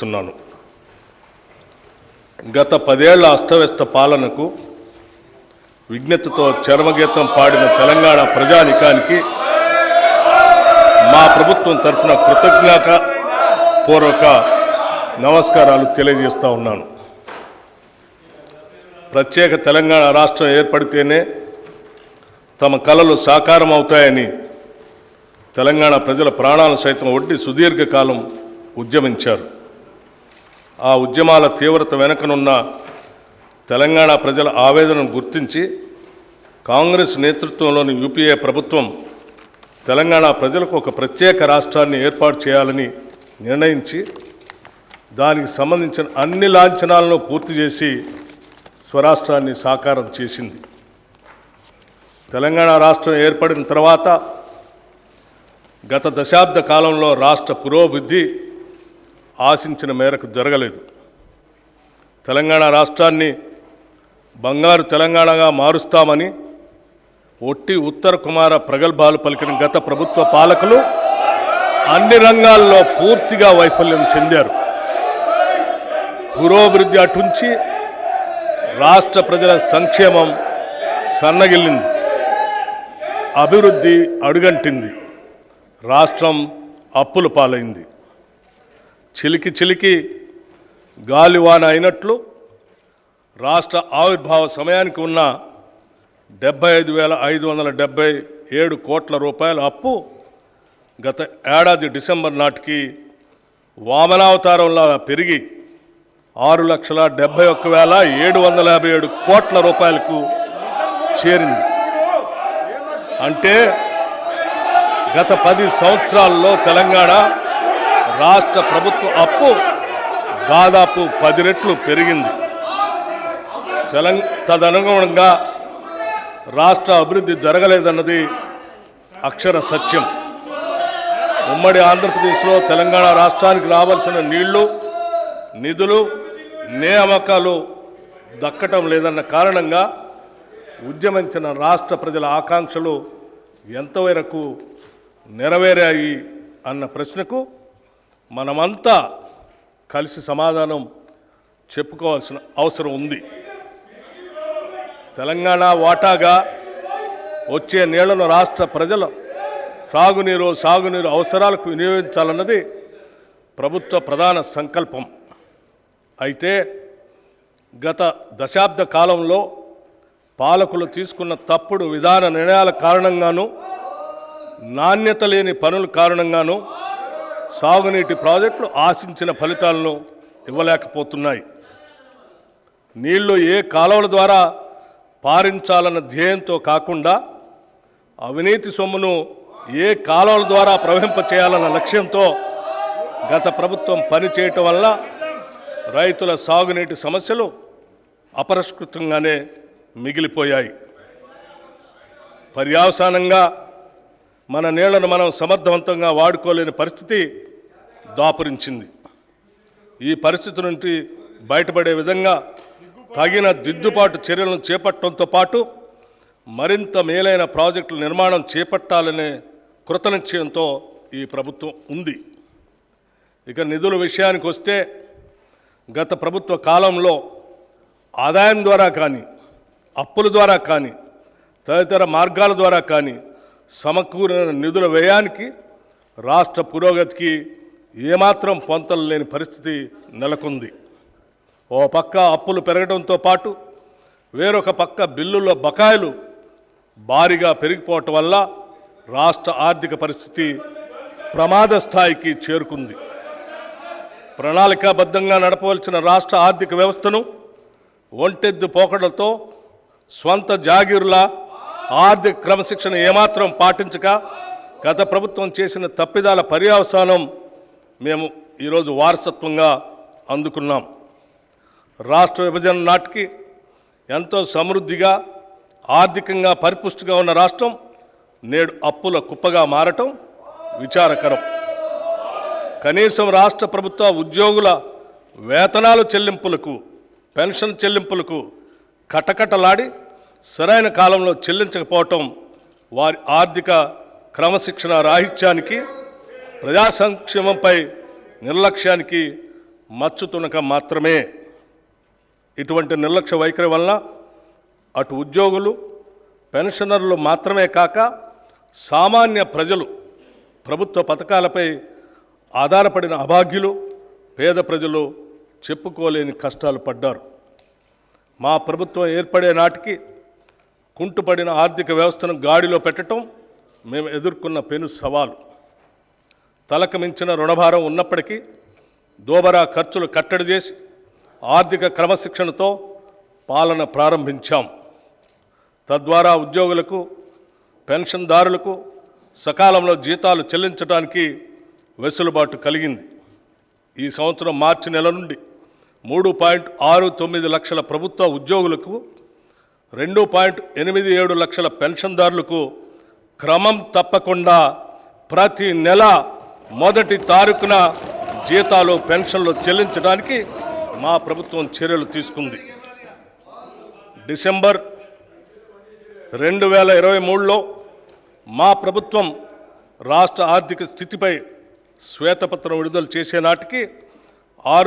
తెలియజేస్తున్నాను గత పదేళ్ళ అస్తవ్యస్త పాలనకు విజ్ఞతతో చర్మగీతం పాడిన తెలంగాణ ప్రజానికానికి మా ప్రభుత్వం తరఫున కృతజ్ఞత పూర్వక నమస్కారాలు తెలియజేస్తా ఉన్నాను. ప్రత్యేక తెలంగాణ రాష్ట్రం ఏర్పడితేనే తమ కళలు సాకారం అవుతాయని తెలంగాణ ప్రజల ప్రాణాలు సైతం ఒడ్డి సుదీర్ఘకాలం ఉద్యమించారు. ఆ ఉద్యమాల తీవ్రత వెనుకనున్న తెలంగాణ ప్రజల ఆవేదనను గుర్తించి కాంగ్రెస్ నేతృత్వంలోని యూపీఏ ప్రభుత్వం తెలంగాణ ప్రజలకు ఒక ప్రత్యేక రాష్ట్రాన్ని ఏర్పాటు చేయాలని నిర్ణయించి దానికి సంబంధించిన అన్ని లాంఛనాలను పూర్తి చేసి స్వరాష్ట్రాన్ని సాకారం చేసింది. తెలంగాణ రాష్ట్రం ఏర్పడిన తర్వాత గత దశాబ్ద కాలంలో రాష్ట్ర పురోభివృద్ధి ఆశించిన మేరకు జరగలేదు. తెలంగాణ రాష్ట్రాన్ని బంగారు తెలంగాణగా మారుస్తామని ఒట్టి ఉత్తర కుమార ప్రగల్భాలు పలికిన గత ప్రభుత్వ పాలకులు అన్ని రంగాల్లో పూర్తిగా వైఫల్యం చెందారు. పురోభివృద్ధి అటుంచి రాష్ట్ర ప్రజల సంక్షేమం సన్నగిల్లింది. అభివృద్ధి అడుగంటింది. రాష్ట్రం అప్పుల పాలైంది. చిలికి చిలికి గాలివాన అయినట్లు రాష్ట్ర ఆవిర్భావ సమయానికి ఉన్న డెబ్బై ఐదు వేల ఐదు వందల డెబ్బై ఏడు కోట్ల రూపాయల అప్పు గత ఏడాది డిసెంబర్ నాటికి వామనావతారంలా పెరిగి ఆరు లక్షల డెబ్బై ఒక్క వేల ఏడు వందల యాభై ఏడు కోట్ల రూపాయలకు చేరింది. అంటే గత పది సంవత్సరాల్లో తెలంగాణ రాష్ట్ర ప్రభుత్వ అప్పు దాదాపు పది రెట్లు పెరిగింది. తెలంగ తదనుగుణంగా రాష్ట్ర అభివృద్ధి జరగలేదన్నది అక్షర సత్యం. ఉమ్మడి ఆంధ్రప్రదేశ్లో తెలంగాణ రాష్ట్రానికి రావాల్సిన నీళ్ళు నిధులు నియామకాలు దక్కటం లేదన్న కారణంగా ఉద్యమించిన రాష్ట్ర ప్రజల ఆకాంక్షలు ఎంతవరకు నెరవేరాయి అన్న ప్రశ్నకు మనమంతా కలిసి సమాధానం చెప్పుకోవాల్సిన అవసరం ఉంది. తెలంగాణ వాటాగా వచ్చే నీళ్ళను రాష్ట్ర ప్రజల త్రాగునీరు సాగునీరు అవసరాలకు వినియోగించాలన్నది ప్రభుత్వ ప్రధాన సంకల్పం. అయితే గత దశాబ్ద కాలంలో పాలకులు తీసుకున్న తప్పుడు విధాన నిర్ణయాల కారణంగాను నాణ్యత లేని పనుల కారణంగాను సాగునీటి ప్రాజెక్టులు ఆశించిన ఫలితాలను ఇవ్వలేకపోతున్నాయి. నీళ్ళు ఏ కాలువల ద్వారా పారించాలన్న ధ్యేయంతో కాకుండా అవినీతి సొమ్మును ఏ కాలువల ద్వారా ప్రవహింపచేయాలన్న లక్ష్యంతో గత ప్రభుత్వం పనిచేయటం వల్ల రైతుల సాగునీటి సమస్యలు అపరిష్కృతంగానే మిగిలిపోయాయి. పర్యావసానంగా మన నీళ్ళను మనం సమర్థవంతంగా వాడుకోలేని పరిస్థితి దాపురించింది. ఈ పరిస్థితి నుండి బయటపడే విధంగా తగిన దిద్దుబాటు చర్యలను చేపట్టడంతో పాటు మరింత మేలైన ప్రాజెక్టుల నిర్మాణం చేపట్టాలనే కృతనిశ్చయంతో ఈ ప్రభుత్వం ఉంది. ఇక నిధుల విషయానికి వస్తే గత ప్రభుత్వ కాలంలో ఆదాయం ద్వారా కానీ అప్పుల ద్వారా కానీ తదితర మార్గాల ద్వారా కానీ సమకూరిన నిధుల వ్యయానికి రాష్ట్ర పురోగతికి ఏమాత్రం పొంతలు లేని పరిస్థితి నెలకొంది. ఓ పక్క అప్పులు పెరగడంతో పాటు వేరొక పక్క బిల్లుల బకాయిలు భారీగా పెరిగిపోవటం వల్ల రాష్ట్ర ఆర్థిక పరిస్థితి ప్రమాద స్థాయికి చేరుకుంది. ప్రణాళికాబద్ధంగా నడపవలసిన రాష్ట్ర ఆర్థిక వ్యవస్థను ఒంటెద్దు పోకడలతో స్వంత జాగీరులా ఆర్థిక క్రమశిక్షణ ఏమాత్రం పాటించక గత ప్రభుత్వం చేసిన తప్పిదాల పర్యవసానం మేము ఈరోజు వారసత్వంగా అందుకున్నాం. రాష్ట్ర విభజన నాటికి ఎంతో సమృద్ధిగా ఆర్థికంగా పరిపుష్టిగా ఉన్న రాష్ట్రం నేడు అప్పుల కుప్పగా మారటం విచారకరం. కనీసం రాష్ట్ర ప్రభుత్వ ఉద్యోగుల వేతనాలు చెల్లింపులకు పెన్షన్ చెల్లింపులకు కటకటలాడి సరైన కాలంలో చెల్లించకపోవటం వారి ఆర్థిక క్రమశిక్షణ రాహిత్యానికి ప్రజా సంక్షేమంపై నిర్లక్ష్యానికి మచ్చుతునక మాత్రమే. ఇటువంటి నిర్లక్ష్య వైఖరి వలన అటు ఉద్యోగులు పెన్షనర్లు మాత్రమే కాక సామాన్య ప్రజలు ప్రభుత్వ పథకాలపై ఆధారపడిన అభాగ్యులు పేద ప్రజలు చెప్పుకోలేని కష్టాలు పడ్డారు. మా ప్రభుత్వం ఏర్పడే నాటికి కుంటుపడిన ఆర్థిక వ్యవస్థను గాడిలో పెట్టడం మేము ఎదుర్కొన్న పెను సవాలు. తలకు మించిన రుణభారం ఉన్నప్పటికీ దోబరా ఖర్చులు కట్టడి చేసి ఆర్థిక క్రమశిక్షణతో పాలన ప్రారంభించాం. తద్వారా ఉద్యోగులకు పెన్షన్దారులకు సకాలంలో జీతాలు చెల్లించడానికి వెసులుబాటు కలిగింది. ఈ సంవత్సరం మార్చి నెల నుండి మూడు పాయింట్ ఆరు తొమ్మిది లక్షల ప్రభుత్వ ఉద్యోగులకు రెండు పాయింట్ ఎనిమిది ఏడు లక్షల పెన్షన్దారులకు క్రమం తప్పకుండా ప్రతి నెల మొదటి తారీఖున జీతాలు పెన్షన్లు చెల్లించడానికి మా ప్రభుత్వం చర్యలు తీసుకుంది. డిసెంబర్ రెండు వేల ఇరవై మూడులో మా ప్రభుత్వం రాష్ట్ర ఆర్థిక స్థితిపై శ్వేతపత్రం విడుదల చేసే నాటికి ఆరు